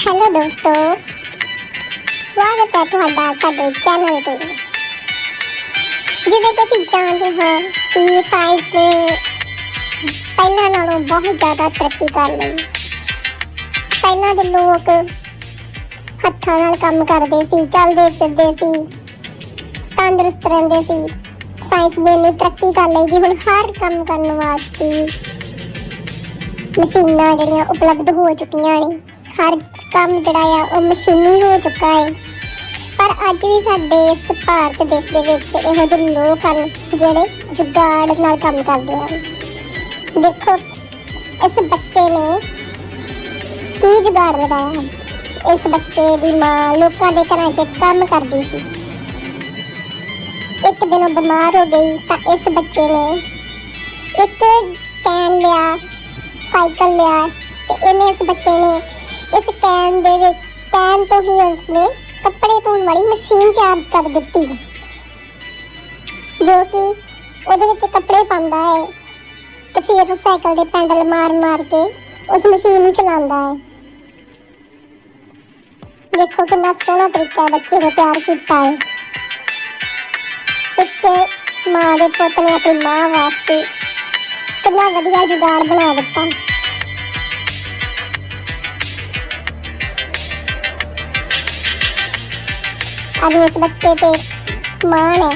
Hello ਦੋਸਤੋ, ਸਵਾਗਤ ਹੈ ਤੁਹਾਡਾ ਸਾਡੇ ਚੈਨਲ ਤੇ। ਜਿਵੇਂ ਕਿ ਅਸੀਂ ਜਾਣਦੇ ਹੋ ਕਿ ਸਾਇੰਸ ਨੇ ਪਹਿਲਾਂ ਨਾਲੋਂ ਬਹੁਤ ਜ਼ਿਆਦਾ ਤਰੱਕੀ ਕਰ ਲਈ। ਪਹਿਲਾਂ ਦੇ ਲੋਕ ਹੱਥਾਂ ਨਾਲ ਕੰਮ ਕਰਦੇ ਸੀ, ਚੱਲਦੇ ਫਿਰਦੇ ਸੀ, ਤੰਦਰੁਸਤ ਰਹਿੰਦੇ ਸੀ। ਸਾਇੰਸ ਨੇ ਇੰਨੀ ਤਰੱਕੀ ਕਰ ਲਈ ਕਿ ਹੁਣ ਹਰ ਕੰਮ ਕਰਨ ਵਾਸਤੇ ਮਸ਼ੀਨਾਂ ਜਿਹੜੀਆਂ ਉਪਲਬਧ ਹੋ ਚੁੱਕੀਆਂ ਨੇ, ਹਰ ਕੰਮ ਜਿਹੜਾ ਆ ਉਹ ਮਸ਼ੀਨੀ ਹੋ ਚੁੱਕਾ ਹੈ। ਪਰ ਅੱਜ ਵੀ ਸਾਡੇ ਇਸ ਭਾਰਤ ਦੇਸ਼ ਦੇ ਵਿੱਚ ਇਹੋ ਜਿਹੇ ਲੋਕ ਹਨ ਜਿਹੜੇ ਜੁਗਾੜ ਨਾਲ ਕੰਮ ਕਰਦੇ ਹਨ। ਦੇਖੋ, ਇਸ ਬੱਚੇ ਨੇ ਕੀ ਜੁਗਾੜ ਲਗਾਇਆ ਇਸ ਬੱਚੇ ਦੀ ਮਾਂ ਲੋਕਾਂ ਦੇ ਘਰਾਂ 'ਚ ਕੰਮ ਕਰਦੀ ਸੀ। ਇੱਕ ਦਿਨ ਉਹ ਬਿਮਾਰ ਹੋ ਗਈ ਤਾਂ ਇਸ ਬੱਚੇ ਨੇ ਇੱਕ ਕੈਨ ਲਿਆ, ਸਾਈਕਲ ਲਿਆ ਤੇ ਇਹਨੇ ਇਸ ਬੱਚੇ ਨੇ ਇਸ ਕੈਨ ਦੇ ਵਿੱਚ ਕੈਨ ਤੋਂ ਹੀ ਉਸਨੇ ਕੱਪੜੇ ਧੋਣ ਵਾਲੀ ਮਸ਼ੀਨ ਤਿਆਰ ਕਰ ਦਿੱਤੀ ਜੋ ਕਿ ਉਹਦੇ ਵਿੱਚ ਕੱਪੜੇ ਪਾਉਂਦਾ ਹੈ ਤੇ ਫਿਰ ਉਹ ਸਾਈਕਲ ਦੇ ਪੈਡਲ ਮਾਰ ਮਾਰ ਕੇ ਉਸ ਮਸ਼ੀਨ ਨੂੰ ਚਲਾਉਂਦਾ ਹੈ। ਦੇਖੋ ਕਿੰਨਾ ਸੋਹਣਾ ਤਰੀਕਾ ਬੱਚੇ ਨੇ ਤਿਆਰ ਕੀਤਾ ਹੈ। ਇੱਕ ਮਾਂ ਦੇ ਪੁੱਤ ਨੇ ਆਪਣੀ ਮਾਂ ਵਾਸਤੇ ਕਿੰਨਾ ਵਧੀਆ ਜੁਗਾੜ ਬਣਾ ਦਿੱਤਾ। ਅੱਜ ਇਸ ਬੱਚੇ ਤੇ ਮਾਣ ਹੈ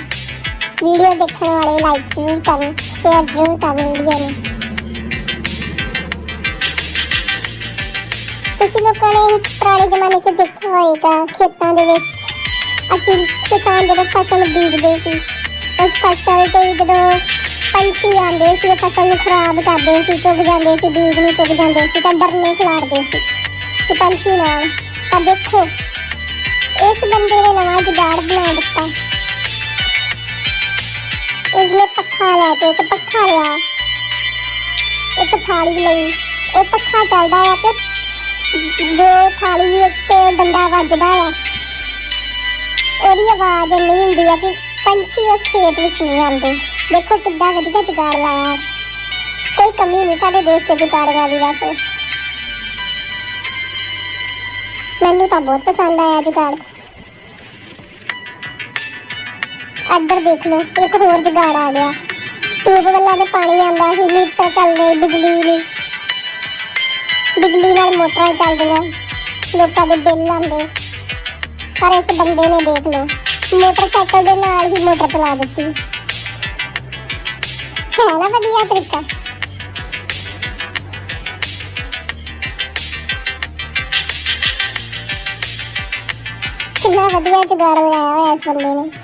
ਵੀਡੀਓ ਦੇਖਣ ਵਾਲੇ ਲਾਈਕ ਜ਼ਰੂਰ ਕਰਨ ਸ਼ੇਅਰ ਜ਼ਰੂਰ ਕਰਨ ਵੀਡੀਓ ਨੂੰ ਤੁਸੀਂ ਲੋਕਾਂ ਨੇ ਇਹ ਪੁਰਾਣੇ ਜ਼ਮਾਨੇ 'ਚ ਦੇਖਿਆ ਹੋਏਗਾ ਖੇਤਾਂ ਦੇ ਵਿੱਚ ਅਸੀਂ ਕਿਸਾਨ ਜਦੋਂ ਫਸਲ ਬੀਜਦੇ ਸੀ ਉਸ ਫਸਲ ਤੇ ਜਦੋਂ ਪੰਛੀ ਆਉਂਦੇ ਸੀ ਉਹ ਫਸਲ ਨੂੰ ਖਰਾਬ ਕਰਦੇ ਸੀ ਚੁਗ ਜਾਂਦੇ ਸੀ ਬੀਜ ਨੂੰ ਚੁਗ ਜਾਂਦੇ ਸੀ ਤਾਂ ਡਰਨੇ ਖਿਲਾਰਦੇ ਸੀ ਕਿ ਪੰਛੀ ਨਾ ਆਉਣ। ਤਾਂ ਦੇਖੋ ਇਸ ਬੰਦੇ ਨੇ ਨਵਾਂ ਜੁਗਾੜ ਬਣਾ ਦਿੱਤਾ। ਇਸਨੇ ਪੱਖਾ ਲੈ ਕੇ ਇੱਕ ਪੱਖਾ ਲਿਆ। ਇੱਕ ਲਈ। ਉਹ ਪੱਖਾ ਚੱਲਦਾ ਹੈ ਤੇ ਜੋ ਥਾਲੀ ਉੱਤੇ ਡੰਡਾ ਵੱਜਦਾ ਹੈ ਉਹਦੀ ਆਵਾਜ਼ ਨਹੀਂ ਹੁੰਦੀ ਆ ਕਿ ਪੰਛੀ ਉਸ ਖੇਤ ਵਿੱਚ ਨਹੀਂ ਆਉਂਦੇ। ਦੇਖੋ ਕਿੱਦਾਂ ਵਧੀਆ ਜੁਗਾੜ ਲਾਇਆ। ਕੋਈ ਕਮੀ ਨਹੀਂ ਸਾਡੇ ਦੇਸ਼ 'ਚ ਜੁਗਾੜਾਂ ਦੀ ਵੈਸੇ। ਮੈਨੂੰ ਤਾਂ ਬਹੁਤ ਪਸੰਦ ਆਇਆ ਜੁਗਾੜ। ਇੱਧਰ ਦੇਖ ਲਓ, ਇੱਕ ਹੋਰ ਜੁਗਾੜ ਆ ਗਿਆ। ਟਿਊਬਵੈੱਲਾਂ ਦੇ ਪਾਣੀ ਆਉਂਦਾ ਸੀ, ਮੀਟਰ ਚੱਲਦੇ ਬਿਜਲੀ ਨਹੀਂ ਬਿਜਲੀ ਨਾਲ ਮੋਟਰਾਂ ਚੱਲਦੀਆਂ, ਲੋਕਾਂ ਦੇ ਬਿੱਲ ਆਉਂਦੇ। ਪਰ ਇਸ ਬੰਦੇ ਨੇ ਦੇਖ ਲਓ, ਮੋਟਰਸਾਈਕਲ ਦੇ ਨਾਲ ਹੀ ਮੋਟਰ ਚਲਾ ਦਿੱਤੀ। ਹੈ ਨਾ ਵਧੀਆ ਤਰੀਕਾ? ਕਿੰਨਾ ਵਧੀਆ ਜੁਗਾੜ ਬਣਾਇਆ ਹੋਇਆ ਇਸ ਬੰਦੇ ਨੇ।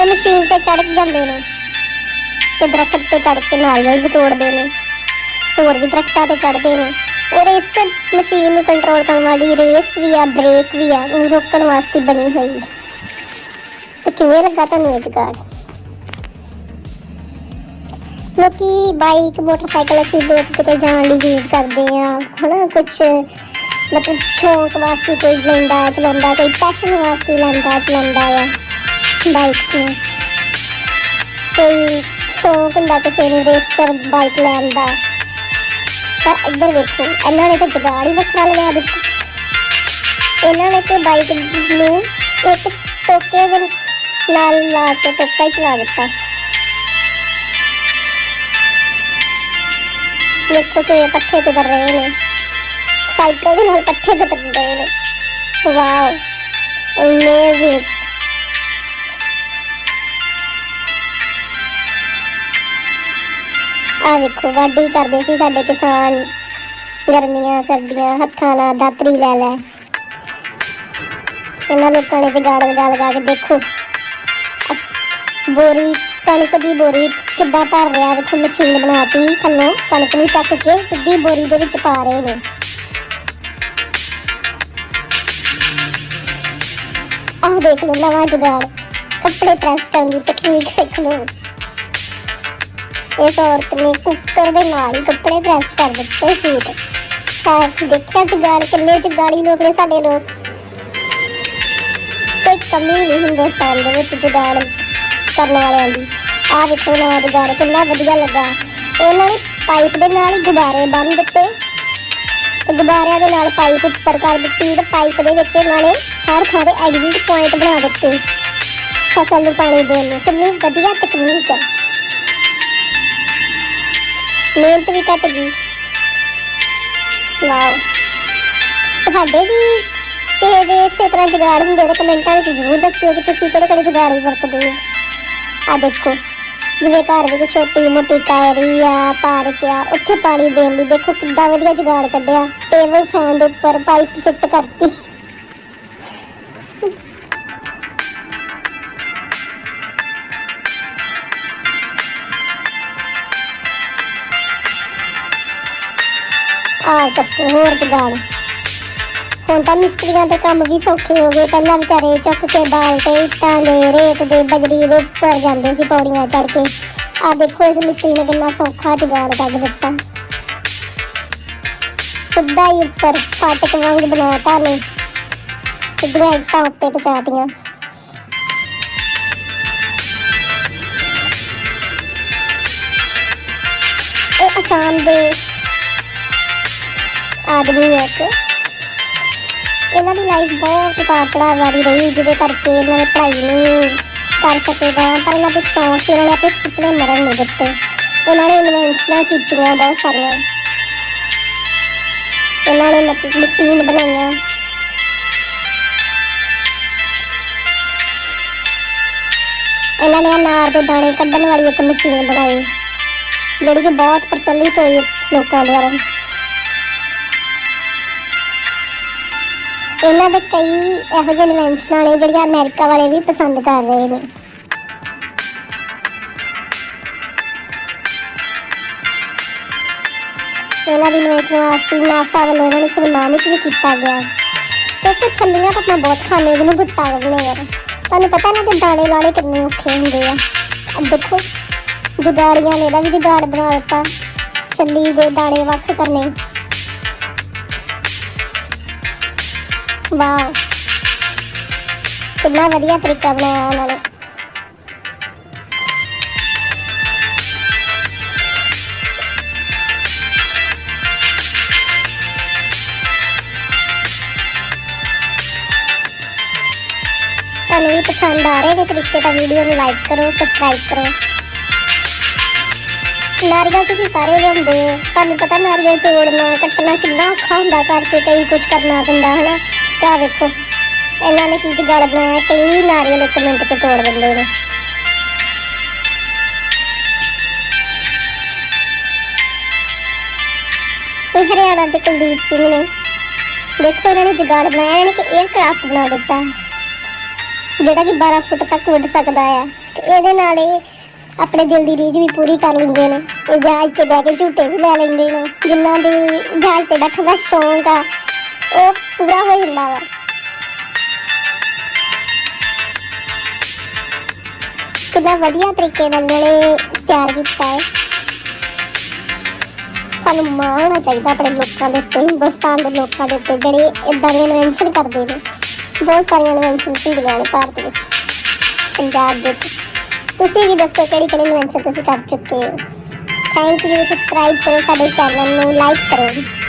ਉਹ ਮਸ਼ੀਨ ਤੇ ਚੜ੍ਹ ਜਾਂਦੇ ਨੇ ਤੇ ਦਰਖਤ ਤੇ ਚੜ੍ਹ ਕੇ ਨਾਰੀਅਲ ਵੀ ਤੋੜਦੇ ਨੇ, ਹੋਰ ਵੀ ਦਰਖਤਾਂ ਤੇ ਚੜ੍ਹਦੇ ਨੇ। ਔਰ ਇਸ ਮਸ਼ੀਨ ਨੂੰ ਕੰਟਰੋਲ ਕਰਨ ਵਾਲੀ ਰੇਸ ਵੀ ਆ ਬ੍ਰੇਕ ਵੀ ਆ ਉਹਨੂੰ ਰੋਕਣ ਵਾਸਤੇ ਬਣੀ ਹੋਈ ਹੈ ਤੇ ਕਿਵੇਂ ਲੱਗਾ ਤੁਹਾਨੂੰ ਇਹ ਜੁਗਾੜ? ਲੋਕੀ ਬਾਈਕ ਮੋਟਰਸਾਈਕਲ ਅਸੀਂ ਲੋਕ ਕਿਤੇ ਜਾਣ ਲਈ ਯੂਜ਼ ਕਰਦੇ ਆ, ਹਨਾ? ਕੁਝ ਮਤਲਬ ਸ਼ੌਂਕ ਵਾਸਤੇ ਕੋਈ ਲੈਂਦਾ, ਚਲਾਉਂਦਾ, ਕੋਈ ਪੈਸ਼ਨ ਵਾਸਤੇ ਲੈਂਦਾ, ਚਲਾਉਂਦਾ ਆ। ਬਾਈਕ ਨੂੰ ਕੋਈ ਸ਼ੌਂਕ ਹੁੰਦਾ ਕਿਸੇ ਨੂੰ ਰੇਸਰ ਬਾਈਕ ਲੈਣ ਦਾ। ਪਰ ਇੱਧਰ ਵੇਖੋ, ਇਹਨਾਂ ਨੇ ਤਾਂ ਜਗਾੜ ਹੀ ਵੱਖਰਾ ਲਗਾ ਦਿੱਤਾ ਇਹਨਾਂ ਨੇ ਤੇ ਬਾਈਕ ਨੂੰ ਇੱਕ ਟੋਕੇ ਦੇ ਨਾਲ ਲਾ ਕੇ ਟੋਕਾ ਹੀ ਚਲਾ ਦਿੱਤਾ। ਦੇਖੋ ਕਿ ਪੱਠੇ ਤੇ ਕਰ ਰਹੇ ਨੇ। ਸਾਈਕਲ ਦੇ ਨਾਲ ਪੱਠੇ ਤੇ ਕਰ ਰਹੇ ਨੇ। ਵਾਓ ਅਮੇਜ਼ਿੰਗ ਆ ਵੇਖੋ, ਵਾਢੀ ਕਰਦੇ ਸੀ ਸਾਡੇ ਕਿਸਾਨ। ਗਰਮੀਆਂ, ਸਰਦੀਆਂ, ਹੱਥਾਂ ਨਾਲ ਦਾਤਰੀ ਲੈ ਲੈ। ਇਹਨਾਂ ਲੋਕਾਂ ਨੇ ਜਗਾੜ ਲਗਾ ਲਗਾ ਕੇ ਦੇਖੋ। ਬੋਰੀ, ਕਣਕ ਦੀ ਬੋਰੀ ਕਿੱਦਾਂ ਭਰ ਰਿਹਾ, ਵੇਖੋ, ਮਸ਼ੀਨ ਬਣਾਤੀ ਥੱਲੋਂ। ਕਣਕ ਨੂੰ ਚੱਕ ਕੇ ਸਿੱਧੀ ਬੋਰੀ ਦੇ ਵਿੱਚ ਪਾ ਰਹੇ ਨੇ। ਆਹ ਦੇਖ ਲਓ, ਨਵਾਂ ਜੁਗਾੜ। ਕੱਪੜੇ ਪ੍ਰੈਸ ਕਰਨ ਦੀ ਤਕਨੀਕ ਸਿੱਖ ਲਓ। ਇਸ ਔਰਤ ਨੇ ਕੁੱਕਰ ਦੇ ਨਾਲ ਹੀ ਕੱਪੜੇ ਪ੍ਰੈਸ ਕਰ ਦਿੱਤੇ ਸੂਟ ਸਾਫ਼ ਦੇਖਿਆ ਜੁਗਾੜ ਕਿੰਨੇ ਜੁਗਾੜੀ ਲੋਕ ਨੇ ਸਾਡੇ ਲੋਕ ਕੋਈ ਕਮੀ ਨਹੀਂ ਹਿੰਦੁਸਤਾਨ ਦੇ ਵਿੱਚ ਜੁਗਾੜ ਕਰਨ ਵਾਲਿਆਂ ਦੀ। ਆਹ ਵੇਖੋ ਨਵਾਂ ਜੁਗਾੜ ਕਿੰਨਾ ਵਧੀਆ ਲੱਗਾ। ਉਹਨਾਂ ਨੇ ਪਾਈਪ ਦੇ ਨਾਲ ਗੁਬਾਰੇ ਬੰਨ ਦਿੱਤੇ। ਗੁਬਾਰਿਆਂ ਦੇ ਨਾਲ ਪਾਈਪ ਉੱਪਰ ਕਰ ਦਿੱਤੀ ਤੇ ਪਾਈਪ ਦੇ ਵਿੱਚ ਇਹਨਾਂ ਨੇ ਹਰ ਥਾਂ ਤੇ ਐਗਜ਼ਿਟ ਪੁਆਇੰਟ ਬਣਾ ਦਿੱਤੇ। ਫਸਲ ਨੂੰ ਪਾਣੀ ਦੇਣ ਲਈ ਕਿੰਨੀ ਵਧੀਆ ਤਕਨੀਕ ਹੈ। ਮਿਹਨਤ ਵੀ ਘੱਟ ਗਈ। ਵਾਓ। ਤੁਹਾਡੇ ਵੀ ਕਿਸੇ ਦੇ ਇਸੇ ਤਰ੍ਹਾਂ ਜੁਗਾੜ ਹੁੰਦੇ ਤਾਂ ਕਮੈਂਟਾਂ ਵਿੱਚ ਜ਼ਰੂਰ ਦੱਸਿਓ ਕਿ ਤੁਸੀਂ ਕਿਹੜੇ ਕਿਹੜੇ ਜੁਗਾੜ ਵਰਤਦੇ ਹੋ। ਆ ਦੇਖੋ, ਜਿਵੇਂ ਘਰ ਵਿੱਚ ਛੋਟੀ ਮੋਟੀ ਕਾਇਰੀ ਆ, ਪਾਰਕ ਆ, ਉੱਥੇ ਪਾਣੀ ਦੇਣ ਲਈ ਦੇਖੋ ਕਿੱਦਾਂ ਵਧੀਆ ਜੁਗਾੜ ਕੱਢਿਆ। ਟੇਬਲ ਫੈਨ ਦੇ ਉੱਪਰ ਪਾਈਪ ਫਿੱਟ ਕਰਤੀ। ਆ ਚੱਕੋ ਹੋਰ ਜੁਗਾੜ ਹੁਣ ਤਾਂ ਮਿਸਤਰੀਆਂ ਦੇ ਕੰਮ ਵੀ ਸੌਖੇ ਹੋ ਗਏ। ਪਹਿਲਾਂ ਵਿਚਾਰੇ ਚੁੱਕ ਕੇ ਬਾਲਟੇ ਇੱਟਾਂ ਦੇ ਰੇਤ ਦੇ ਬਜਰੀ ਦੇ ਉੱਪਰ ਜਾਂਦੇ ਸੀ ਪੌੜੀਆਂ ਚੜ ਕੇ। ਆ ਦੇਖੋ, ਇਸ ਮਿਸਤਰੀ ਨੇ ਕਿੰਨਾ ਸੌਖਾ ਜੁਗਾੜ ਕੱਢ ਦਿੱਤਾ। ਸਿੱਧਾ ਹੀ ਉੱਪਰ ਫਾਟਕ ਵਾਂਗ ਬਣਾਤਾ ਨੇ ਸਿੱਧੀਆਂ ਇੱਟਾਂ ਉੱਤੇ ਪਹੁੰਚਾਤੀਆਂ। ਇਹ ਅਸਾਮ ਦੇ ਆਦਮੀ ਹੈ ਇੱਕ ਇਹਨਾਂ ਦੀ ਲਾਈਫ ਬਹੁਤ ਉਤਾਰ ਚੜਾਅ ਵਾਲੀ ਰਹੀ ਜਿਹਦੇ ਕਰਕੇ ਇਹਨਾਂ ਨੇ ਪੜ੍ਹਾਈ ਨਹੀਂ ਕਰ ਸਕੇਗਾ। ਪਰ ਇਹਨਾਂ ਦੇ ਸ਼ੌਂਕ ਇਹਨਾਂ ਨੇ ਆਪਣੇ ਸੁਪਨੇ ਮਰਨ ਨਹੀਂ ਦਿੱਤੇ। ਉਹਨਾਂ ਨੇ ਇਨਵੈਂਸ਼ਨਾਂ ਕੀਤੀਆਂ ਬਹੁਤ ਸਾਰੀਆਂ। ਇਹਨਾਂ ਨੇ ਮਤਲਬ ਮਸ਼ੀਨ ਬਣਾਈਆਂ। ਇਹਨਾਂ ਨੇ ਅਨਾਰ ਦੇ ਦਾਣੇ ਕੱਢਣ ਵਾਲੀ ਇੱਕ ਮਸ਼ੀਨ ਬਣਾਈ, ਜਿਹੜੀ ਕਿ ਬਹੁਤ ਪ੍ਰਚਲਿਤ ਹੋਈ ਲੋਕਾਂ ਦੁਆਰਾ। ਇਹਨਾਂ ਦੇ ਕਈ ਇਹੋ ਜਿਹੇ ਇਨਵੈਂਸ਼ਨਾਂ ਨੇ ਜਿਹੜੀਆਂ ਅਮਰੀਕਾ ਵਾਲੇ ਵੀ ਪਸੰਦ ਕਰ ਰਹੇ ਨੇ। ਇਹਨਾਂ ਦੀ ਇਨਵੈਂਸ਼ਨ ਵਾਸਤੇ ਨਾਸਾ ਵੱਲੋਂ ਇਹਨਾਂ ਨੂੰ ਸਨਮਾਨਿਤ ਵੀ ਕੀਤਾ ਗਿਆ। ਦੋਸਤੋ ਛੱਲੀਆਂ ਤਾਂ ਆਪਾਂ ਬਹੁਤ ਖਾਣੇ ਇਹਨੂੰ ਗੁੱਟਾ ਕਹਿੰਦੇ ਯਾਰ ਤੁਹਾਨੂੰ ਪਤਾ ਨਾ ਦੇ ਦਾਣੇ ਲਾਣੇ ਕਿੰਨੇ ਔਖੇ ਹੁੰਦੇ ਆ। ਅਬ ਦੇਖੋ, ਜੁਗਾੜੀਆਂ ਨੇ, ਇਹਦਾ ਵੀ ਜੁਗਾੜ ਬਣਾ ਦਿੱਤਾ। ਛੱਲੀ ਦੇ ਦਾਣੇ ਵੱਖ ਕਰਨੇ। ਵਾਹ ਕਿੰਨਾ ਵਧੀਆ ਤਰੀਕਾ ਬਣਾਇਆ ਉਹਨਾਂ ਨੇ। ਤੁਹਾਨੂੰ ਵੀ ਪਸੰਦ ਆ ਰਹੇ ਨੇ ਤਰੀਕੇ ਤਾਂ ਵੀਡੀਓ ਨੂੰ ਲਾਈਕ ਕਰੋ ਸਬਸਕ੍ਰਾਈਬ ਕਰੋ। ਨਾਰੀਅਲ ਤੁਸੀਂ ਸਾਰੇ ਲਿਆਉਂਦੇ ਹੋ। ਤੁਹਾਨੂੰ ਪਤਾ ਨਾਰੀਅਲ ਤੋੜਨਾ, ਕੱਟਣਾ ਕਿੰਨਾ ਔਖਾ ਹੁੰਦਾ ਕਰਕੇ ਕਈ ਕੁਝ ਕਰਨਾ ਪੈਂਦਾ, ਹਨਾ? ਤਾਂ ਵੇਖੋ, ਇਹਨਾਂ ਨੇ ਕੀ ਜਗੜ ਬਣਾਇਆ, ਕਈ ਨਾਰੀਅਲ ਇੱਕ ਮਿੰਟ 'ਚ ਤੋੜ ਦਿੰਦੇ ਨੇ। ਇਹ ਹਰਿਆਣਾ ਦੇ ਕੁਲਦੀਪ ਸਿੰਘ ਨੇ ਦੇਖੋ, ਇਹਨਾਂ ਨੇ ਜੁਗਾੜ ਬਣਾਇਆ, ਇਹਨਾਂ ਕਿ 에ਅਰਕ੍ਰਾਫਟ ਬਣਾ ਦਿੱਤਾ, ਜਿਹੜਾ ਕਿ 12 ਫੁੱਟ ਤੱਕ ਉੱਡ ਸਕਦਾ ਹੈ ਤੇ ਇਹਦੇ ਨਾਲ ਇਹ ਆਪਣੇ ਦਿਲ ਦੀ ਰੀਝ ਵੀ ਪੂਰੀ ਕਰ ਲੈਂਦੇ ਨੇ। ਇਹ ਜਹਾਜ਼ ਤੇ ਬਹਿ ਕੇ ਝੂਟੇ ਵੀ ਲੈ ਲੈਂਦੇ ਨੇ, ਜਿਨ੍ਹਾਂ ਦੇ ਜਹਾਜ਼ ਤੇ ਬੈਠਣ ਦਾ ਸ਼ੌਂਕ ਆ ਉਹ ਪੂਰਾ ਹੋ ਜਾਂਦਾ ਵਾ ਕਿੰਨਾ ਵਧੀਆ ਤਰੀਕੇ ਨਾਲ ਇਹਨਾਂ ਤਿਆਰ ਕੀਤਾ ਹੈ ਸਾਨੂੰ ਮਾਣ ਹੋਣਾ ਚਾਹੀਦਾ ਆਪਣੇ ਲੋਕਾਂ ਦੇ ਉੱਤੇ ਹਿੰਦੁਸਤਾਨ ਦੇ ਲੋਕਾਂ ਦੇ ਉੱਤੇ ਜਿਹੜੇ ਇਦਾਂ ਦੀ ਇਨਵੈਂਸ਼ਨ ਕਰਦੇ ਨੇ ਬਹੁਤ ਸਾਰੀਆਂ ਇਨਵੈਂਸ਼ਨ ਭੀੜੀਆਂ ਨੇ ਭਾਰਤ ਵਿੱਚ ਪੰਜਾਬ ਵਿੱਚ ਤੁਸੀਂ ਵੀ ਦੱਸੋ ਕਿਹੜੀ ਕਿਹੜੀ ਇਨਵੈਂਸ਼ਨ ਤੁਸੀਂ ਕਰ ਚੁੱਕੇ ਹੋ ਥੈਂਕ ਯੂ ਸਬਸਕ੍ਰਾਈਬ ਕਰੋ ਸਾਡੇ ਚੈਨਲ ਨੂੰ ਲਾਈਕ ਕਰੋ